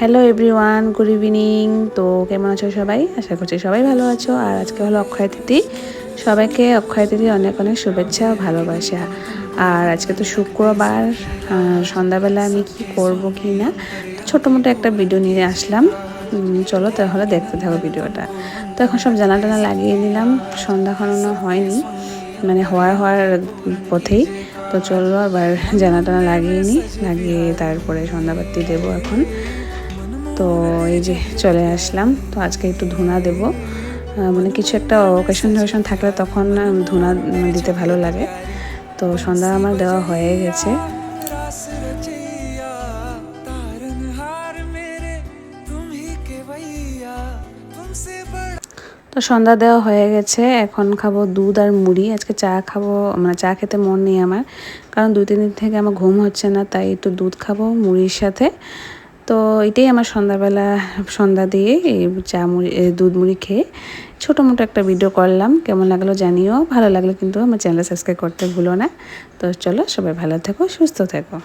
Hello everyone good evening তো কেমন আছো সবাই? আশা করছি সবাই ভালো আছো। আর আজকে হলো অক্ষয় তিথি। সবাইকে অক্ষয় তিথি অনেক অনেক শুভেচ্ছা ভালোবাসা। আর আজকে তো শুক্রবার সন্ধ্যাবেলা আমি কি করব কি না ছোটো মোটো একটা ভিডিও নিয়ে আসলাম। চলো তাহলে দেখতে থাকো ভিডিওটা। তো এখন সব জানা টানা লাগিয়ে নিলাম। সন্ধ্যা খনানো হয়নি মানে হওয়ার হওয়ার পথেই। তো চলো আবার জানা টানা লাগিয়ে নিই, লাগিয়ে তারপরে সন্ধ্যাবাতি দেবো এখন। তো এই যে চলে আসলাম। তো আজকে একটু ধুনা দেব। মানে কিছু একটা অকেশন টকেশন থাকলে তখন ধুনা দিতে ভালো লাগে। তো সন্ধ্যা আমার দেওয়া হয়ে গেছে। তো সন্ধ্যা দেওয়া হয়ে গেছে। এখন খাব দুধ আর মুড়ি। আজকে চা খাব মানে চা খেতে মন নেই আমার। কারণ দু তিন দিন থেকে আমার ঘুম হচ্ছে না, তাই একটু দুধ খাব মুড়ির সাথে। তো এটাই আমার সন্ধ্যাবেলা, সন্ধ্যা দিয়ে এই চা মুড়ি দুধ মুড়ি খেয়ে ছোটো মোটো একটা ভিডিও করলাম। কেমন লাগল জানিও, ভালো লাগল কিন্তু আমার চ্যানেল সাবস্ক্রাইব করতে ভুলো না। তো চলো সবাই ভালো থেকো, সুস্থ থেকো।